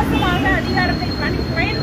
அரசியலாக அதிகாரத்தை பயன்படுத்த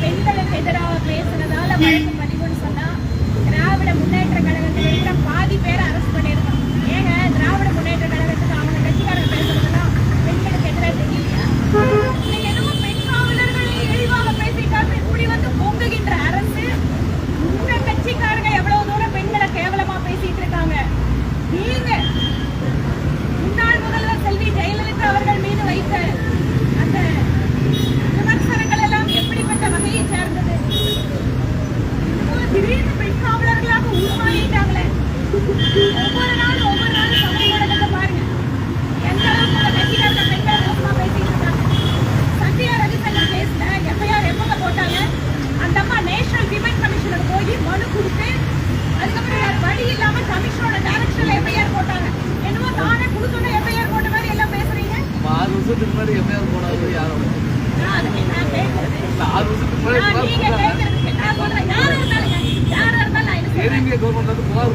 பெண்களுக்கு எதிராக பேசுறதால வழக்கு பதிவுன்னு சொன்னா திராவிட முன்னேற்ற கழகத்தில் இருக்கிற பாதி பேர் ஏடிஎம்கே கவர்மெண்ட் வந்து புகார்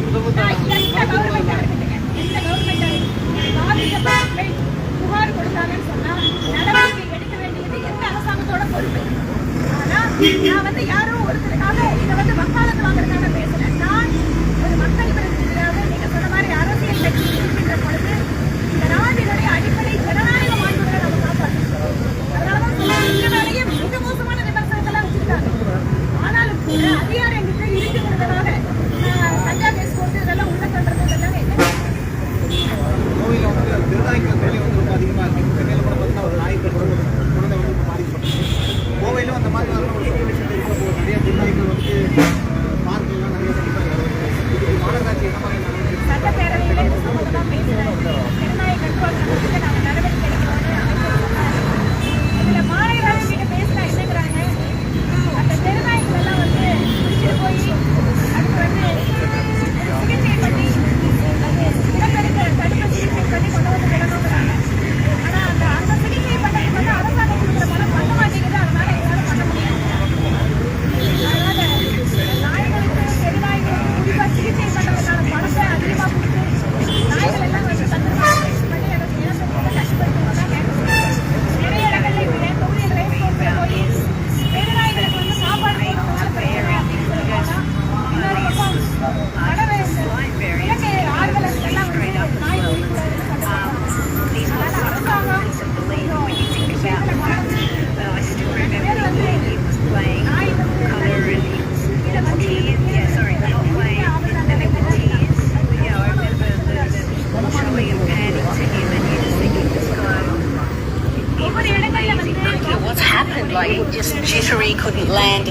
புகார் கொடுத்தாங்கன்னு சொன்னா நடவடிக்கை எடுக்க வேண்டியது எந்த அரசாங்கத்தோட பொறுப்பு ஆனா நான் வந்து யாரும் ஒருத்தருக்காக இதை வந்து வக்காலத்து வாங்குறதுக்காக பேசுறேன். and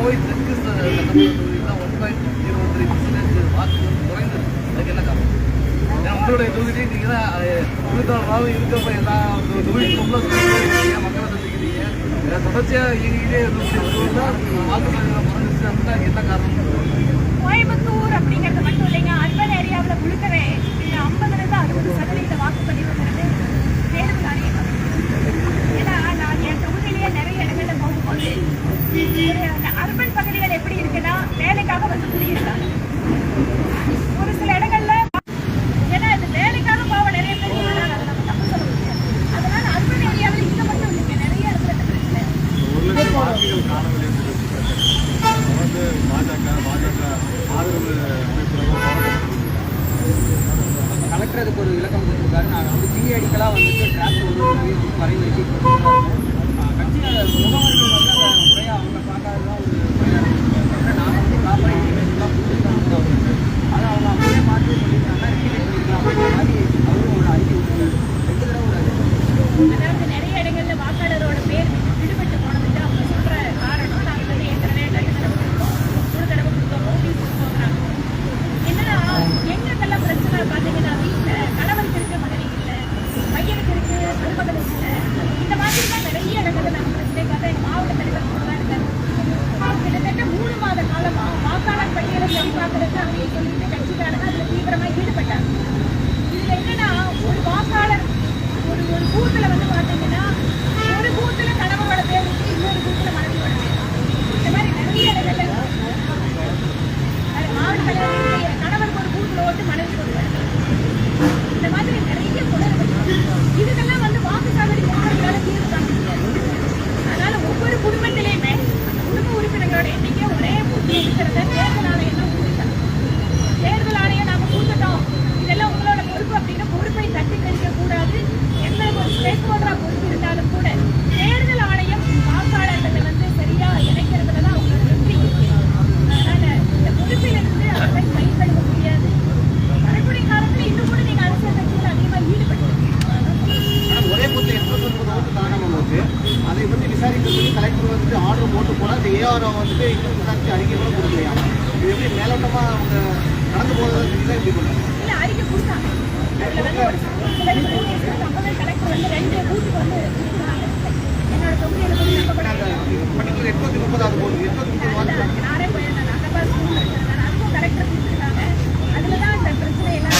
கோவை தெற்கு சட்டமன்ற தொகுதியில் ஒன் பாயிண்ட் இருபத்தி த்ரீ பர்சன்டேஜ் வாக்கு வந்து என்ன காரணம் ஏன்னா உங்களுடைய நீங்கள் தான் தொழிற்சாளராக இருக்கிறப்ப எல்லா தொழில்நுட்பம்ல மக்களை சந்திக்கிறீங்க தொடர்ச்சியாக இயங்கிக்கிட்டே இருக்கக்கூடிய வாக்கு குறைஞ்சிச்சு கோயம்புத்தூர் அப்படிங்கிறது மட்டும் இல்லைங்க அர்பன் ஏரியாவில் முழுக்கவே வாக்குகள் காணவில்லை என்பது தொடர்ந்து பாஜக பாஜக ஆதரவு அமைப்புகளும் ஒரு விளக்கம் கொடுத்துருக்காரு. நாங்கள் வந்து பீரியடிக்கலாக வந்துட்டு டிராஃபிக் ஒரு வரைவரிச்சு கட்சியாளர் முகவர்கள் வந்து அதை முறையாக அவங்க பார்க்காததான் ஒரு ஆனால் இந்த ஏஆர் வந்துட்டு இன்னும் விசாரிச்சு அறிக்கை கூட கொடுக்கலையா? இது எப்படி மேலோட்டமாக அவங்க நடந்து போகிறதா தெரியல எப்படி பண்ணுறாங்க எட்நூத்தி முப்பதாவது போகுது. எட்நூத்தி முப்பது வாங்க அதுல தான் இந்த பிரச்சனை எல்லாம்